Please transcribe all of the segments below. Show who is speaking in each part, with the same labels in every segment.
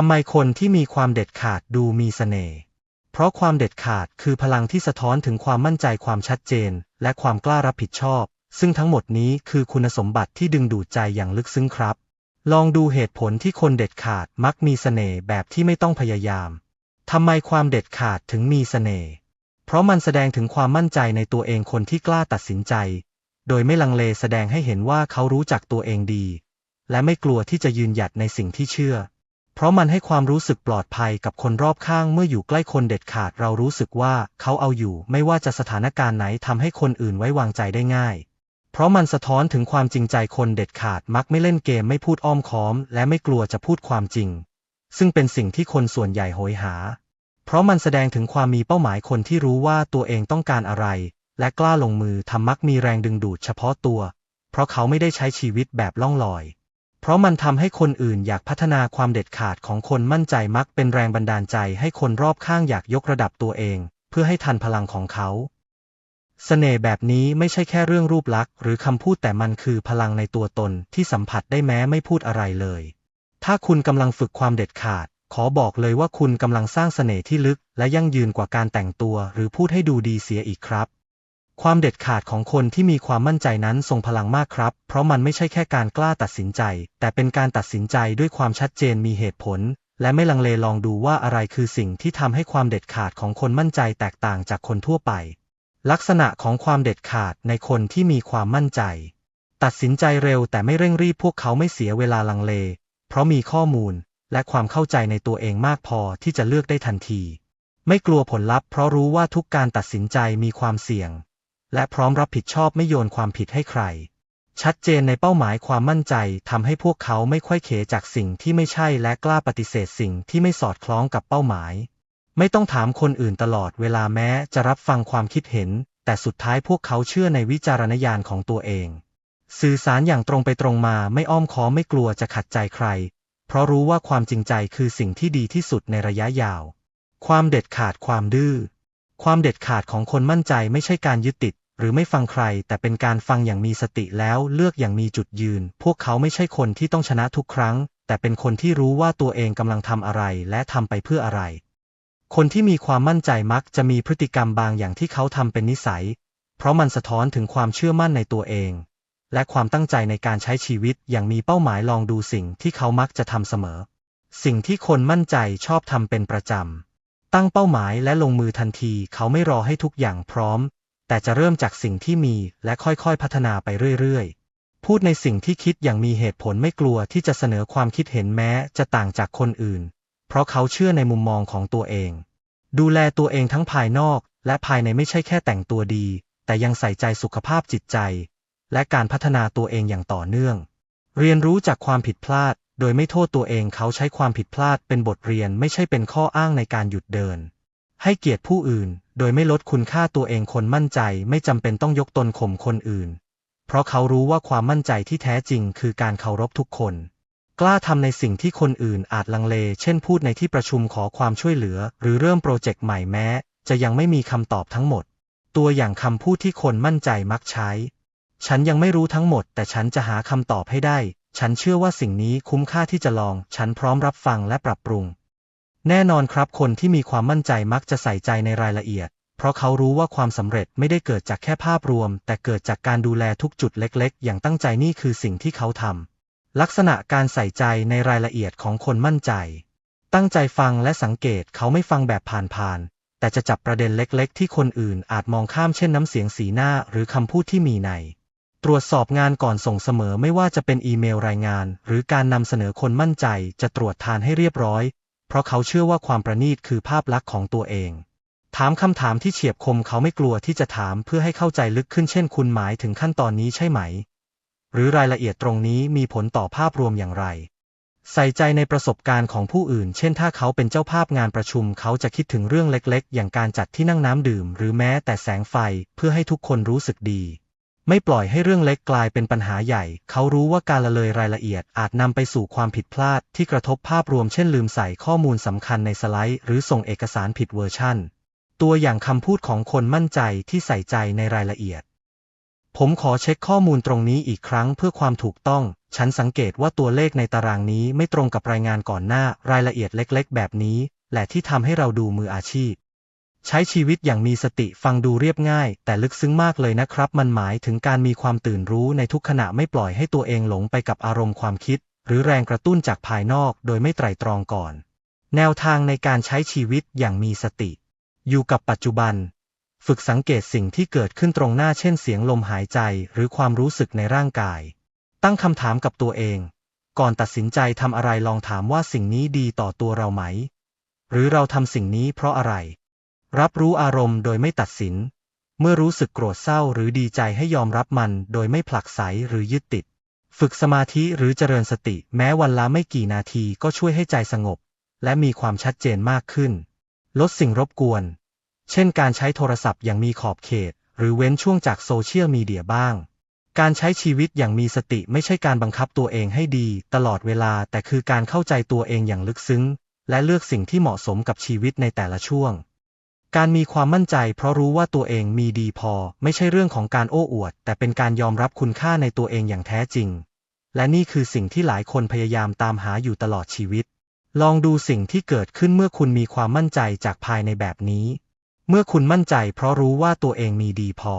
Speaker 1: ทำไมคนที่มีความเด็ดขาดดูมีเสน่ห์ เพราะความเด็ดขาดคือพลังที่สะท้อนถึงความมั่นใจความชัดเจน และความกล้ารับผิดชอบ ซึ่งทั้งหมดนี้คือคุณสมบัติที่ดึงดูดใจอย่างลึกซึ้งครับ ลองดูเหตุผลที่คนเด็ดขาดมักมีเสน่ห์แบบที่ไม่ต้องพยายาม ทำไมความเด็ดขาดถึงมีเสน่ห์ เพราะมันแสดงถึงความมั่นใจในตัวเองคนที่กล้าตัดสินใจ โดยไม่ลังเลแสดงให้เห็นว่าเขารู้จักตัวเองดี และไม่กลัวที่จะยืนหยัดในสิ่งที่เชื่อ เพราะมันให้ความรู้สึกปลอดภัยกับคนรอบข้างเมื่ออยู่ใกล้คนเด็ดขาดเรารู้สึกว่าเขาเอาอยู่ไม่ว่าจะสถานการณ์ไหนทำให้คนอื่นไว้วางใจได้ง่าย เพราะมันสะท้อนถึงความจริงใจคนเด็ดขาดมักไม่เล่นเกมไม่พูดอ้อมค้อม และไม่กลัวจะพูดความจริง ซึ่งเป็นสิ่งที่คนส่วนใหญ่โหยหา เพราะมันแสดงถึงความมีเป้าหมายคนที่รู้ว่าตัวเองต้องการอะไร และกล้าลงมือทำมักมีแรงดึงดูดเฉพาะตัว เพราะเขาไม่ได้ใช้ชีวิตแบบล่องลอย เพราะมันทำให้คนอื่นอยากพัฒนาความเด็ดขาดของคนมั่นใจมักเป็นแรงบันดาลใจให้คนรอบข้างอยากยกระดับตัวเอง เพื่อให้ทันพลังของเขาเสน่ห์แบบนี้ไม่ใช่แค่เรื่องรูปลักษณ์หรือคำพูดแต่มันคือพลังในตัวตนที่สัมผัสได้แม้ไม่พูดอะไรเลย ถ้าคุณกำลังฝึกความเด็ดขาด ขอบอกเลยว่าคุณกำลังสร้างเสน่ห์ที่ลึก และยั่งยืนกว่าการแต่งตัว หรือพูดให้ดูดีเสียอีกครับ ความเด็ดขาดของคนที่มีความมั่นใจนั้นทรงพลังมากครับ เพราะมันไม่ใช่แค่การกล้าตัดสินใจ แต่เป็นการตัดสินใจด้วยความชัดเจนมีเหตุผล และไม่ลังเลลองดูว่าอะไรคือสิ่งที่ทำให้ความเด็ดขาดของคนมั่นใจแตกต่างจากคนทั่วไป ลักษณะของความเด็ดขาดในคนที่มีความมั่นใจ ตัดสินใจเร็วแต่ไม่เร่งรีบพวกเขาไม่เสียเวลาลังเล เพราะมีข้อมูล และความเข้าใจในตัวเองมากพอที่จะเลือกได้ทันที ไม่กลัวผลลัพธ์เพราะรู้ว่าทุกการตัดสินใจมีความเสี่ยง และพร้อมรับผิดชอบไม่โยนความผิดให้ใคร ชัดเจนในเป้าหมายความมั่นใจทำให้พวกเขาไม่ค่อยเขจากสิ่งที่ไม่ใช่และกล้าปฏิเสธสิ่งที่ไม่สอดคล้องกับเป้าหมาย ไม่ต้องถามคนอื่นตลอดเวลาแม้จะรับฟังความคิดเห็น แต่สุดท้ายพวกเขาเชื่อในวิจารณญาณของตัวเอง สื่อสารอย่างตรงไปตรงมาไม่อ้อมค้อมไม่กลัวจะขัดใจใคร เพราะรู้ว่าความจริงใจคือสิ่งที่ดีที่สุดในระยะยาว ความเด็ดขาดความดื้อความเด็ดขาดของคนมั่นใจไม่ใช่การยึดติด หรือไม่ฟังใคร แต่เป็นการฟังอย่างมีสติแล้วเลือกอย่างมีจุดยืน พวกเขาไม่ใช่คนที่ต้องชนะทุกครั้ง แต่เป็นคนที่รู้ว่าตัวเองกำลังทำอะไรและทำไปเพื่ออะไร คนที่มีความมั่นใจมักจะมีพฤติกรรมบางอย่างที่เขาทำเป็นนิสัย เพราะมันสะท้อนถึงความเชื่อมั่นในตัวเอง และความตั้งใจในการใช้ชีวิตอย่างมีเป้าหมายลองดูสิ่งที่เขามักจะทำเสมอ สิ่งที่คนมั่นใจชอบทำเป็นประจำตั้งเป้าหมายและลงมือทันทีเขาไม่รอให้ทุกอย่างพร้อม แต่จะเริ่มจากสิ่งที่มีและค่อยๆพัฒนาไปเรื่อยๆ พูดในสิ่งที่คิดอย่างมีเหตุผลไม่กลัวที่จะเสนอความคิดเห็นแม้จะต่างจากคนอื่น เพราะเขาเชื่อในมุมมองของตัวเอง ดูแลตัวเองทั้งภายนอกและภายในไม่ใช่แค่แต่งตัวดี แต่ยังใส่ใจสุขภาพจิตใจ และการพัฒนาตัวเองอย่างต่อเนื่อง เรียนรู้จากความผิดพลาด โดยไม่โทษตัวเองเขาใช้ความผิดพลาดเป็นบทเรียนไม่ใช่เป็นข้ออ้างในการหยุดเดิน ให้เกียรติผู้อื่น โดยไม่ลดคุณค่าตัวเองคนมั่นใจไม่จำเป็นต้องยกตนข่มคนอื่น เพราะเขารู้ว่าความมั่นใจที่แท้จริงคือการเคารพทุกคน กล้าทำในสิ่งที่คนอื่นอาจลังเล เช่นพูดในที่ประชุมขอความช่วยเหลือ หรือเริ่มโปรเจกต์ใหม่แม้ จะยังไม่มีคำตอบทั้งหมด ตัวอย่างคำพูดที่คนมั่นใจมักใช้ ฉันยังไม่รู้ทั้งหมด แต่ฉันจะหาคำตอบให้ได้ ฉันเชื่อว่าสิ่งนี้คุ้มค่าที่จะลอง ฉันพร้อมรับฟังและปรับปรุง แน่นอนครับคนที่มีความมั่นใจมักจะใส่ใจในรายละเอียด เพราะเขารู้ว่าความสำเร็จไม่ได้เกิดจากแค่ภาพรวม แต่เกิดจากการดูแลทุกจุดเล็กๆ อย่างตั้งใจนี่คือสิ่งที่เขาทำลักษณะการใส่ใจในรายละเอียดของคนมั่นใจ ตั้งใจฟังและสังเกตเขาไม่ฟังแบบผ่านๆแต่จะจับประเด็นเล็กๆ ที่คนอื่นอาจมองข้ามเช่นน้ำเสียงสีหน้า หรือคำพูดที่มีในตรวจสอบงานก่อนส่งเสมอไม่ว่าจะเป็นอีเมลรายงาน หรือการนำเสนอคนมั่นใจจะตรวจทานให้เรียบร้อย เพราะเขาเชื่อว่าความประณีตคือภาพลักษณ์ของตัวเอง ถามคำถามที่เฉียบคมเขาไม่กลัวที่จะถามเพื่อให้เข้าใจลึกขึ้นเช่นคุณหมายถึงขั้นตอนนี้ใช่ไหม หรือรายละเอียดตรงนี้มีผลต่อภาพรวมอย่างไร ใส่ใจในประสบการณ์ของผู้อื่น เช่นถ้าเขาเป็นเจ้าภาพงานประชุม เขาจะคิดถึงเรื่องเล็กๆ อย่างการจัดที่นั่งน้ำดื่ม หรือแม้แต่แสงไฟเพื่อให้ทุกคนรู้สึกดี ไม่ปล่อยให้เรื่องเล็กกลายเป็นปัญหาใหญ่ เขารู้ว่าการละเลยรายละเอียดอาจนำไปสู่ความผิดพลาดที่กระทบภาพรวมเช่นลืมใส่ข้อมูลสำคัญในสไลด์ หรือส่งเอกสารผิดเวอร์ชันตัวอย่างคำพูดของคนมั่นใจที่ใส่ใจในรายละเอียด ผมขอเช็คข้อมูลตรงนี้อีกครั้งเพื่อความถูกต้อง ฉันสังเกตว่าตัวเลขในตารางนี้ไม่ตรงกับรายงานก่อนหน้า รายละเอียดเล็ก ๆ แบบนี้แหละที่ทำให้เราดูมืออาชีพ ใช้ชีวิตอย่างมีสติฟังดูเรียบง่าย แต่ลึกซึ้งมากเลยนะครับ มันหมายถึงการมีความตื่นรู้ในทุกขณะไม่ปล่อยให้ตัวเองหลงไปกับอารมณ์ความคิด หรือแรงกระตุ้นจากภายนอกโดยไม่ไตร่ตรองก่อน แนวทางในการใช้ชีวิตอย่างมีสติ อยู่กับปัจจุบัน ฝึกสังเกตสิ่งที่เกิดขึ้นตรงหน้าเช่นเสียงลมหายใจ หรือความรู้สึกในร่างกาย ตั้งคำถามกับตัวเอง ก่อนตัดสินใจทำอะไรลองถามว่าสิ่งนี้ดีต่อตัวเราไหม หรือเราทำสิ่งนี้เพราะอะไร รับรู้อารมณ์โดยไม่ตัดสิน เมื่อรู้สึกโกรธเศร้าหรือดีใจให้ยอมรับมันโดยไม่ผลักไสหรือยึดติด ฝึกสมาธิหรือเจริญสติแม้วันละไม่กี่นาทีก็ช่วยให้ใจสงบ และมีความชัดเจนมากขึ้น ลดสิ่งรบกวน เช่นการใช้โทรศัพท์อย่างมีขอบเขต หรือเว้นช่วงจากโซเชียลมีเดียบ้าง การใช้ชีวิตอย่างมีสติไม่ใช่การบังคับตัวเองให้ดี ตลอดเวลาแต่คือการเข้าใจตัวเองอย่างลึกซึ้ง และเลือกสิ่งที่เหมาะสมกับชีวิตในแต่ละช่วง การมีความมั่นใจเพราะรู้ว่าตัวเองมีดีพอ ไม่ใช่เรื่องของการโอ้อวด แต่เป็นการยอมรับคุณค่าในตัวเองอย่างแท้จริง และนี่คือสิ่งที่หลายคนพยายามตามหาอยู่ตลอดชีวิต ลองดูสิ่งที่เกิดขึ้นเมื่อคุณมีความมั่นใจจากภายในแบบนี้ เมื่อคุณมั่นใจเพราะรู้ว่าตัวเองมีดีพอ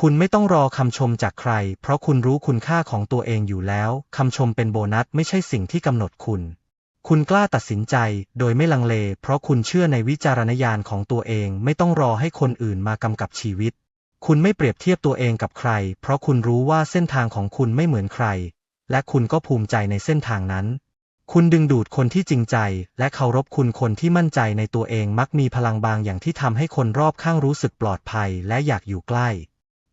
Speaker 1: คุณไม่ต้องรอคำชมจากใคร เพราะคุณรู้คุณค่าของตัวเองอยู่แล้วคำชมเป็นโบนัสไม่ใช่สิ่งที่กำหนดคุณ คุณกล้าตัดสินใจโดยไม่ลังเล เพราะคุณเชื่อในวิจารณญาณของตัวเองไม่ต้องรอให้คนอื่นมากำกับชีวิต คุณไม่เปรียบเทียบตัวเองกับใคร เพราะคุณรู้ว่าเส้นทางของคุณไม่เหมือนใคร และคุณก็ภูมิใจในเส้นทางนั้น คุณดึงดูดคนที่จริงใจ และเคารพคุณคนที่มั่นใจในตัวเองมักมีพลังบางอย่างที่ทำให้คนรอบข้างรู้สึกปลอดภัยและอยากอยู่ใกล้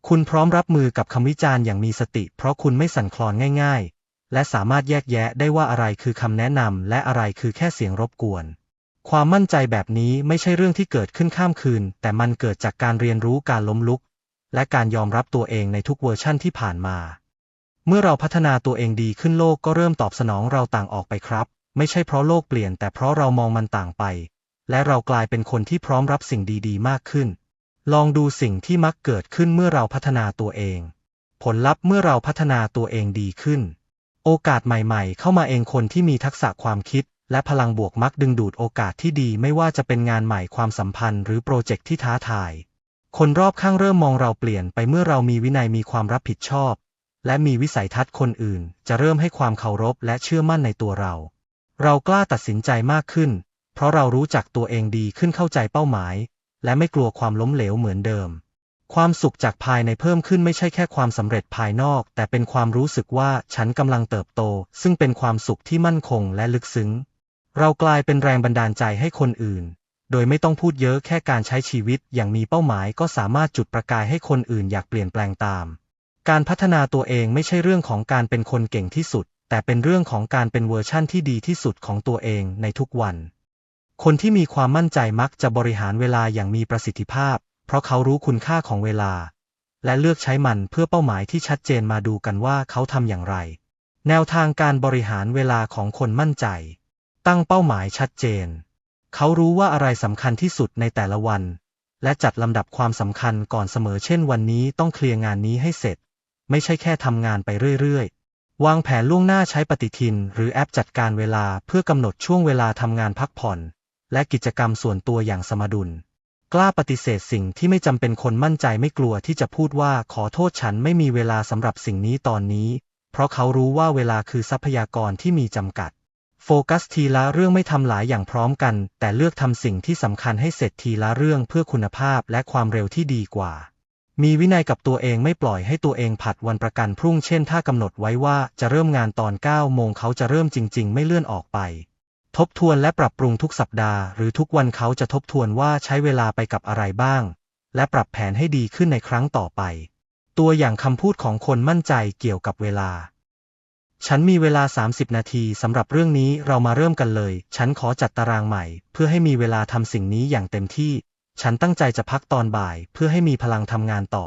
Speaker 1: คุณพร้อมรับมือกับคำวิจารณ์อย่างมีสติ เพราะคุณไม่สั่นคลอนง่าย ๆ และสามารถแยกแยะได้ว่าอะไรคือคำแนะนำและอะไรคือแค่เสียงรบกวน ความมั่นใจแบบนี้ไม่ใช่เรื่องที่เกิดขึ้นข้ามคืน แต่มันเกิดจากการเรียนรู้การล้มลุก และการยอมรับตัวเองในทุกเวอร์ชั่นที่ผ่านมา เมื่อเราพัฒนาตัวเองดีขึ้นโลกก็เริ่มตอบสนองเราต่างออกไปครับ ไม่ใช่เพราะโลกเปลี่ยนแต่เพราะเรามองมันต่างไป และเรากลายเป็นคนที่พร้อมรับสิ่งดีๆ มากขึ้น ลองดูสิ่งที่มักเกิดขึ้นเมื่อเราพัฒนาตัวเอง ผลลัพธ์เมื่อเราพัฒนาตัวเองดีขึ้น โอกาสใหม่ๆ เข้ามาเองคนที่มีทักษะความคิด และพลังบวกมักดึงดูดโอกาสที่ดีไม่ว่าจะเป็นงานใหม่ความสัมพันธ์หรือโปรเจกต์ที่ท้าทาย คนรอบข้างเริ่มมองเราเปลี่ยนไปเมื่อเรามีวินัยมีความรับผิดชอบ และมีวิสัยทัศน์คนอื่น จะเริ่มให้ความเคารพและเชื่อมั่นในตัวเรา เรากล้าตัดสินใจมากขึ้น เพราะเรารู้จักตัวเองดีขึ้นเข้าใจเป้าหมาย และไม่กลัวความล้มเหลวเหมือนเดิม ความสุขจากภายในเพิ่มขึ้นไม่ใช่แค่ความสำเร็จภายนอก แต่เป็นความรู้สึกว่าฉันกำลังเติบโต ซึ่งเป็นความสุขที่มั่นคงและลึกซึ้ง เรากลายเป็นแรงบันดาลใจให้คนอื่น โดยไม่ต้องพูดเยอะแค่การใช้ชีวิตอย่างมีเป้าหมายก็สามารถจุดประกายให้คนอื่นอยากเปลี่ยนแปลงตาม การพัฒนาตัวเองไม่ใช่เรื่องของการเป็นคนเก่งที่สุด แต่เป็นเรื่องของการเป็นเวอร์ชั่นที่ดีที่สุดของตัวเองในทุกวัน คนที่มีความมั่นใจมักจะบริหารเวลาอย่างมีประสิทธิภาพ เพราะเขารู้คุณค่าของเวลา และเลือกใช้มันเพื่อเป้าหมายที่ชัดเจนมาดูกันว่าเขาทำอย่างไร แนวทางการบริหารเวลาของคนมั่นใจ ตั้งเป้าหมายชัดเจน เขารู้ว่าอะไรสำคัญที่สุดในแต่ละวัน และจัดลำดับความสำคัญก่อนเสมอเช่นวันนี้ต้องเคลียร์งานนี้ให้เสร็จ ไม่ใช่แค่ทำงานไปเรื่อย ๆวางแผนล่วงหน้าใช้ปฏิทิน หรือแอปจัดการเวลาเพื่อกำหนดช่วงเวลาทำงานพักผ่อน และกิจกรรมส่วนตัวอย่างสมดุล กล้าปฏิเสธสิ่งที่ไม่จำเป็นคนมั่นใจไม่กลัวที่จะพูดว่าขอโทษฉันไม่มีเวลาสำหรับสิ่งนี้ตอนนี้ เพราะเขารู้ว่าเวลาคือทรัพยากรที่มีจำกัด โฟกัสทีละเรื่องไม่ทำหลายอย่างพร้อมกัน แต่เลือกทำสิ่งที่สำคัญให้เสร็จทีละเรื่องเพื่อคุณภาพและความเร็วที่ดีกว่า มีวินัยกับตัวเองไม่ปล่อยให้ตัวเองผัดวันประกันพรุ่งเช่นถ้ากำหนดไว้ว่าจะเริ่มงานตอน9โมงเขาจะเริ่มจริง ๆ ไม่เลื่อนออกไป ทบทวนและปรับปรุงทุกสัปดาห์หรือทุกวันเขาจะทบทวนว่าใช้เวลาไปกับอะไรบ้าง และปรับแผนให้ดีขึ้นในครั้งต่อไป ตัวอย่างคำพูดของคนมั่นใจเกี่ยวกับเวลา ฉันมีเวลา 30 นาทีสำหรับเรื่องนี้เรามาเริ่มกันเลย ฉันขอจัดตารางใหม่ เพื่อให้มีเวลาทำสิ่งนี้อย่างเต็มที่ ฉันตั้งใจจะพักตอนบ่าย เพื่อให้มีพลังทำงานต่อ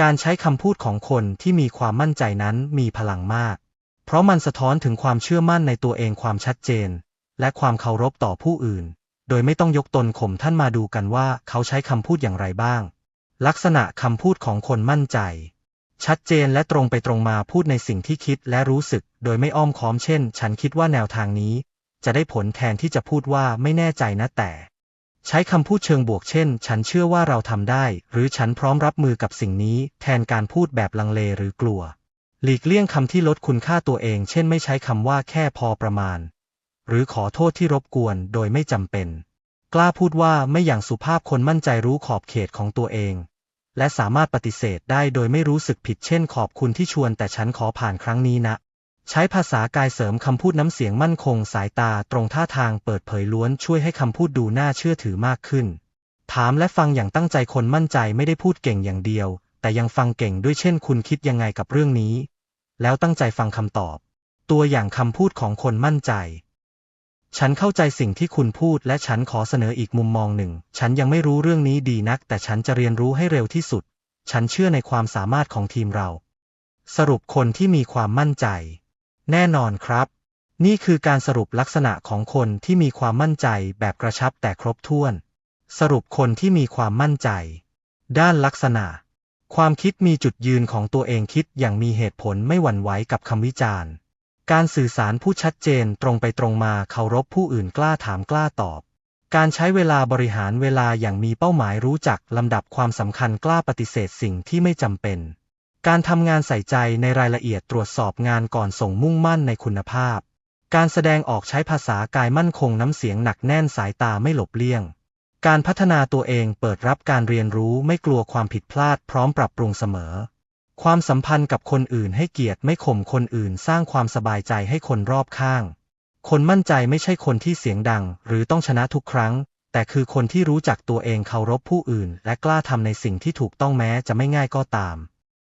Speaker 1: การใช้คำพูดของคนที่มีความมั่นใจนั้นมีพลังมาก เพราะมันสะท้อนถึงความเชื่อมั่นในตัวเองความชัดเจน และความเคารพต่อผู้อื่น โดยไม่ต้องยกตนข่มท่านมาดูกันว่าเขาใช้คำพูดอย่างไรบ้าง ลักษณะคำพูดของคนมั่นใจ ชัดเจนและตรงไปตรงมาพูดในสิ่งที่คิดและรู้สึก โดยไม่อ้อมค้อมเช่น ฉันคิดว่าแนวทางนี้ จะได้ผลแทนที่จะพูดว่าไม่แน่ใจนะแต่ ใช้คำพูดเชิงบวกเช่น ฉันเชื่อว่าเราทำได้ หรือฉันพร้อมรับมือกับสิ่งนี้ แทนการพูดแบบลังเลหรือกลัวหลีกเลี่ยงคำที่ลดคุณค่าตัวเอง เช่นไม่ใช้คำว่าแค่พอประมาณ หรือขอโทษที่รบกวนโดยไม่จำเป็น กล้าพูดว่าไม่อย่างสุภาพคนมั่นใจรู้ขอบเขตของตัวเอง และสามารถปฏิเสธได้โดยไม่รู้สึกผิดเช่นขอบคุณที่ชวนแต่ฉันขอผ่านครั้งนี้นะ ใช้ภาษากายเสริมคำพูดน้ำเสียงมั่นคงสายตาตรงท่าทางเปิดเผยล้วนช่วยให้คำพูดดูน่าเชื่อถือมากขึ้น ถามและฟังอย่างตั้งใจคนมั่นใจไม่ได้พูดเก่งอย่างเดียว แต่ยังฟังเก่งด้วยเช่น คุณคิดยังไงกับเรื่องนี้ แล้วตั้งใจฟังคำตอบ ตัวอย่างคำพูดของคนมั่นใจ ฉันเข้าใจสิ่งที่คุณพูดและฉันขอเสนออีกมุมมองหนึ่ง ฉันยังไม่รู้เรื่องนี้ดีนัก แต่ฉันจะเรียนรู้ให้เร็วที่สุด ฉันเชื่อในความสามารถของทีมเรา สรุปคนที่มีความมั่นใจ แน่นอนครับ นี่คือการสรุปลักษณะของคนที่มีความมั่นใจแบบกระชับแต่ครบถ้วน สรุปคนที่มีความมั่นใจ ด้านลักษณะ ความคิดมีจุดยืนของตัวเองคิดอย่างมีเหตุผลไม่หวั่นไหวกับคำวิจารณ์ การสื่อสารผู้ชัดเจนตรงไปตรงมาเคารพผู้อื่นกล้าถามกล้าตอบ การใช้เวลาบริหารเวลาอย่างมีเป้าหมายรู้จักลำดับความสำคัญกล้าปฏิเสธสิ่งที่ไม่จำเป็น การทำงานใส่ใจในรายละเอียดตรวจสอบงานก่อนส่งมุ่งมั่นในคุณภาพ การแสดงออกใช้ภาษากายมั่นคงน้ำเสียงหนักแน่นสายตาไม่หลบเลี่ยง การพัฒนาตัวเองเปิดรับการเรียนรู้ไม่กลัวความผิดพลาดพร้อมปรับปรุงเสมอ ความสัมพันธ์กับคนอื่นให้เกียรติไม่ข่มคนอื่นสร้างความสบายใจให้คนรอบข้าง คนมั่นใจไม่ใช่คนที่เสียงดัง หรือต้องชนะทุกครั้ง แต่คือคนที่รู้จักตัวเองเคารพผู้อื่น และกล้าทำในสิ่งที่ถูกต้องแม้จะไม่ง่ายก็ตาม